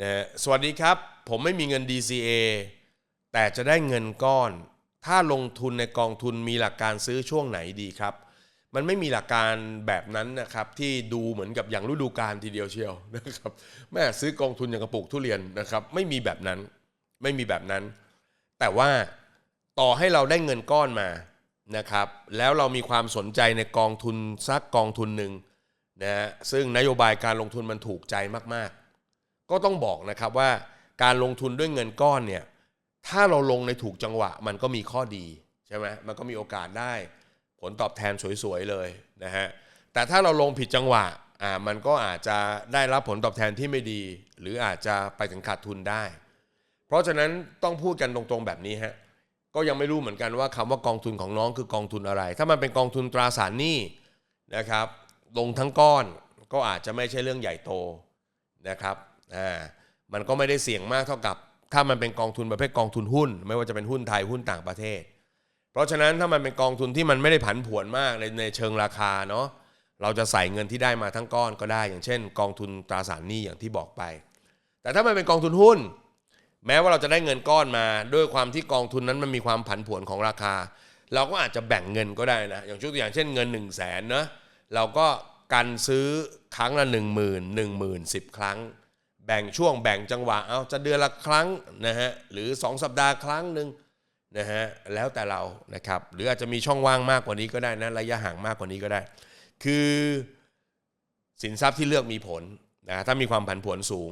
นะสวัสดีครับ ผมไม่มีเงิน DCA แต่จะได้เงินก้อน ถ้าลงทุนในกองทุนมีหลักการซื้อช่วงไหนดีครับ มันไม่มีหลักการแบบนั้นนะครับที่ดูเหมือนกับอย่างฤดูกาลทีเดียวเชียวนะครับแม่ซื้อกองทุนอย่างกระปุกทุเรียนนะครับ ไม่มีแบบนั้นไม่มีแบบนั้น แต่ว่าต่อให้เราได้เงินก้อนมานะครับ แล้วเรามีความสนใจในกองทุนสักกองทุนหนึ่งนะฮะซึ่งนโยบายการลงทุนมันถูกใจมากๆ ก็ต้องบอกนะครับว่าการลงทุนด้วยเงินก้อนเนี่ยถ้าเราลงในถูกจังหวะมันก็มีข้อดีใช่ไหมมันก็มีโอกาสได้ ผลตอบแทนสวยๆเลยนะฮะแต่ถ้าเราลงผิดจังหวะอ่ามันก็อาจจะได้รับผลตอบแทนที่ไม่ดี หรืออาจจะไปถึงขาดทุนได้ เพราะฉะนั้นต้องพูดกันตรงๆแบบนี้ฮะก็ยังไม่รู้เหมือนกันว่าคำว่ากองทุนของน้องคือกองทุนอะไร ถ้ามันเป็นกองทุนตราสารหนี้นะครับ ลงทั้งก้อนก็อาจจะไม่ใช่เรื่องใหญ่โตนะครับ อ่ามันก็ไม่ได้เสี่ยงมากเท่ากับ ถ้ามันเป็นกองทุนประเภทกองทุนหุ้น ไม่ว่าจะเป็นหุ้นไทยหุ้นต่างประเทศ เพราะฉะนั้นถ้ามันเป็นกองทุนที่มันไม่ได้ผันผวนมากในในเชิงราคาเนาะเราจะใส่เงินที่ได้มาทั้งก้อนก็ได้ อย่างเช่น กองทุนตราสารหนี้อย่างที่บอกไป แต่ถ้ามันเป็นกองทุนหุ้น แม้ว่าเราจะได้เงินก้อนมา ด้วยความที่กองทุนนั้นมันมีความผันผวนของราคา เราก็อาจจะแบ่งเงินก็ได้นะอย่างชุดตัวอย่างเช่นเงิน 1 0 0 0 0แสนเนะเราก็กันซื้อครั้งละ 1 0 0 0 0 1 0 0 0 0 10 ครั้ง แบ่งช่วงแบ่งจังหวะเอาจะเดือนละครั้งนะฮะหรือ 2 สัปดาห์ครั้งหนึ่งนะฮะแล้วแต่เรานะครับหรืออาจจะมีช่องว่างมากกว่านี้ก็ได้นะระยะห่างมากกว่านี้ก็ได้ คือสินทรัพย์ที่เลือกมีผลนะถ้ามีความผันผวนสูง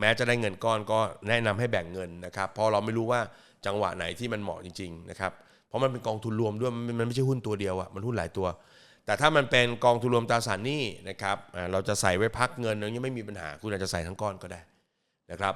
แม้จะได้เงินก้อนก็แนะนำให้แบ่งเงินนะครับเพราะเราไม่รู้ว่าจังหวะไหนที่มันเหมาะจริงๆนะครับเพราะมันเป็นกองทุนรวมด้วยมันไม่ใช่หุ้นตัวเดียวอะมันหุ้นหลายตัว แต่ถ้ามันเป็นกองทุนรวมตราสารหนี้นะครับเราจะใส่ไว้พักเงินย่างไม่มีปัญหา คุณอาจจะใส่ทั้งก้อนก็ได้นะครับ